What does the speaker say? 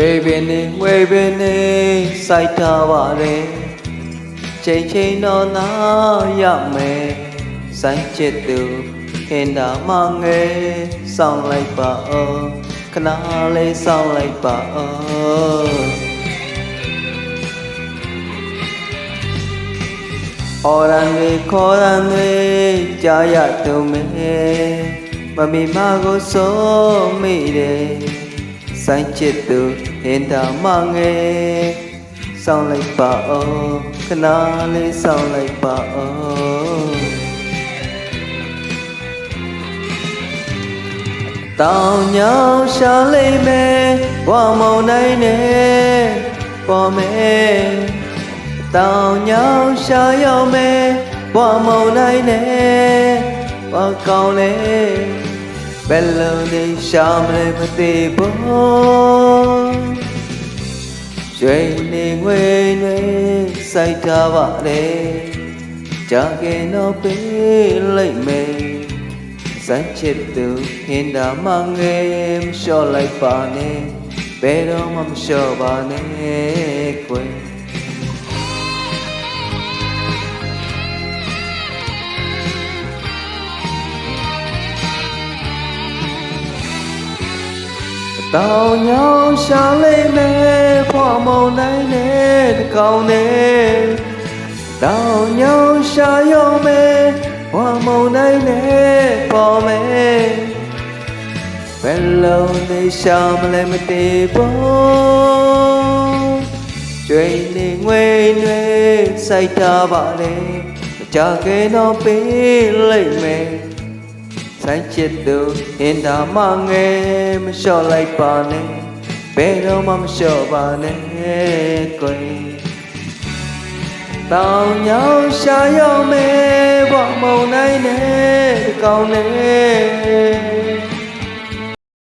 ရွှေပင်နေငွေပင်နေစိုက်ထားပါလေချိန်ချိန်တော့နာရမယ်စိုက်ချစ်သူဟင်တာမငယ်စောင်းလိုက်ပါအောင်ခဏလေးစောင်းလိုက်ပါအောင်အော်ရန်လေးခေါ်ရန်လေးကြားရသူမဲမမီမကိုစိုးမိတယ် ဆိုင်ချစ်သူဟင်တာမငယ်စောင်းလိုက်ပါအောင်ခဏလေးစောင်းလိုက်ပါအောင်တောင်ညောင်ရှာလိမ့်မယ် ဘဝမုံနိုင်နဲ့ပေါ်မယ်တောင်ညောင်ရှာရောက်မယ်ဘဝမုံနိုင်နဲ့ဘာကောင်းလဲဘယ်လိုနေရှာမလဲမသိဘူးရွှေနေငွေတွေစိုက်ထားပါလေကြာကင်တော့ပေးလိုက်မယ်စမ်းချစ်သူဟင်တာမငယ်မလျှော့လိုက်ပါနဲ့ဘယ်တော့မှမလျှော့ပါနဲ့ကွယ် တောင်ညောင်ရှာလိမ့်မယ်ဖွာမုံတိုင်းနဲ့တကောင်နဲ့တောင်ညောင်ရှာရောမယ်ဖွာမုံတိုင်းနဲ့ပေါ်မယ်ဘယ်လုံးနေရှာမလဲမတည်ဘူးကျွေးနေငွေတွေစိုက်ထားပါလေမကြခင်တော့ပေးလိုက်မယ် ဆိုင်ချစ်သူဟင်တာမငယ်မလျှော့လိုက်ပါနဲ့ဘယ်တော့မှမလျှော့ပါနဲ့ကိုယ်တောင်ညောင်ရှာရောက်မယ်ဘောမုံနိုင်နဲ့ဒီကောင်းနဲ့